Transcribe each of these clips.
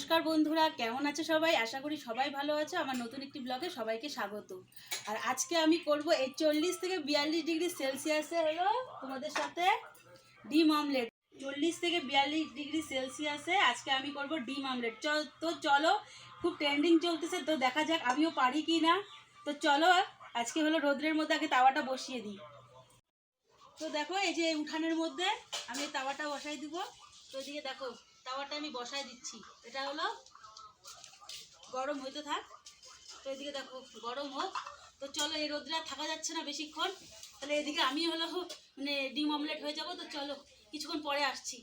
নমস্কার বন্ধুরা, কেমন আছে সবাই? আশা করি সবাই ভালো আছে। আমার নতুন একটি ব্লগে সবাইকে স্বাগত। আর আজকে আমি করব এই চল্লিশ থেকে বিয়াল্লিশ ডিগ্রি সেলসিয়াসে হলো তোমাদের সাথে ডিম অমলেট চল্লিশ থেকে বিয়াল্লিশ ডিগ্রি সেলসিয়াসে আজকে আমি করব ডিম অমলেট চ তো চলো, খুব ট্রেন্ডিং চলতেছে, তো দেখা যাক আমিও পারি কি না তো চলো, আজকে হলো রোদ্রের মধ্যে আগে তাওয়াটা বসিয়ে দিই। তো দেখো, এই যে উঠানের মধ্যে আমি তাওয়াটা বসাই দিব। তো এদিকে দেখো তাওয়াটা আমি বসায় দিচ্ছি। এটা হলো গরম হইতে থাক। তো এদিকে দেখো, গরম হোক। তো চলো, এই রোদ্রে থাকা যাচ্ছে না বেশিক্ষণ। তাহলে এদিকে আমি হলো মানে ডিম অমলেট হয়ে যাব। তো চলো, কিছুক্ষণ পরে আসছি।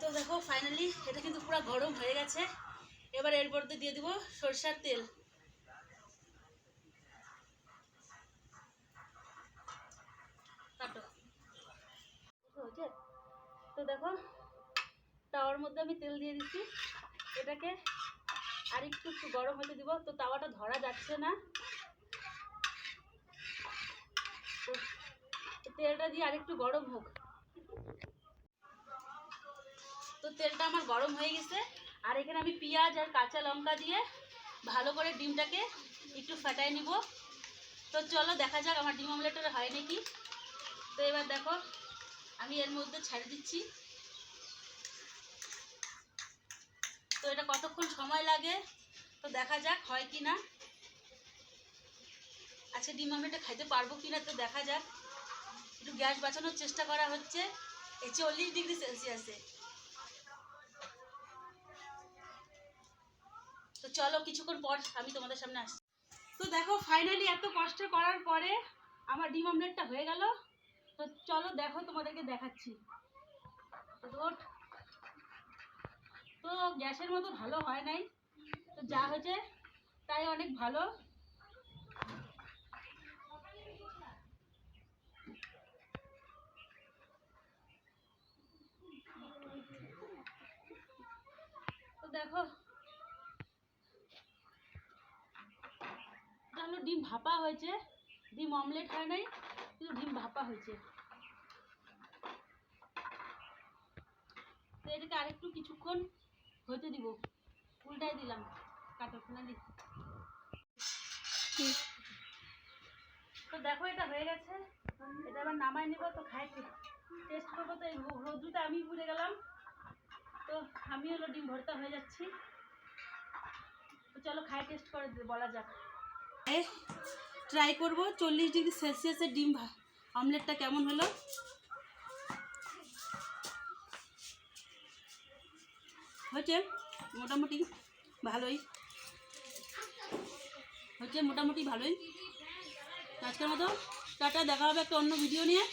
তো দেখো ফাইনালি এটা কিন্তু পুরো গরম হয়ে গেছে। এবার এর মধ্যে দিয়ে দিব সরষার তেল। তো দেখো তাওয়ার মধ্যে আমি তেল দিয়ে দিচ্ছি। এটাকে আর একটু একটু গরম হতে দিব। তো তাওয়াটা ধরা যাচ্ছে না। তেলটা দিয়ে আরেকটু গরম হোক। তো তেলটা আমার গরম হয়ে গেছে। আর এখানে আমি পেঁয়াজ আর কাঁচা লঙ্কা দিয়ে ভালো করে ডিমটাকে একটু ফাটাই নিব। তো চলো দেখা যাক আমার ডিম অমলেটটা হয় নাকি তো এবার দেখো, আমি এর মধ্যে ছেড়ে দিচ্ছি। তো এটা কতক্ষণ সময় লাগে? তো দেখা যাক, হয় কি না? আচ্ছা ডিম অমলেটটা খাইতে পারব কি না তো দেখা যাক। একটু গ্যাস বাঁচানোর চেষ্টা করা হচ্ছে। এই চল্লিশ ডিগ্রি সেলসিয়াসে তো চলো, কিছুক্ষণ পর আমি তোমাদের সামনে আসছি। তো দেখো ফাইনালি এত কষ্ট করার পরে আমার ডিম অমলেটটা হয়ে গেল। তো চলো, দেখো তোমাদেরকে দেখাচ্ছি। ওঠ। গ্যাসের মতো ভালো হয় নাই। তো যা হয়েছে, তাই অনেক ভালো। দেখো এটা ডিম ভাপা হয়েছে। ডিম অমলেট হয় নাই, কিন্তু ডিম ভাপা হয়েছে। তো এটাকে আরেকটু কিছুক্ষণ হতে দিব। উল্টাই দিলাম। কাটো সোনালি তো দেখো এটা হয়ে গেছে। এটা আবার নামাই নিব তো খাই টেস্ট করব তো এই রোদ্রুতে আমি ভুলে গেলাম। তো আমি হলো ডিম ভর্তা হয়ে যাচ্ছি। তো চলো খাই টেস্ট করে বলা যাক। ট্রাই করব। চল্লিশ ডিগ্রি সেলসিয়াসের ডিম অমলেটটা কেমন হলো? হয়েছে মোটামুটি ভালোই। হচ্ছে মোটামুটি ভালোই। আজকের মতো টাটা, দেখা হবে একটা অন্য ভিডিও নিয়ে।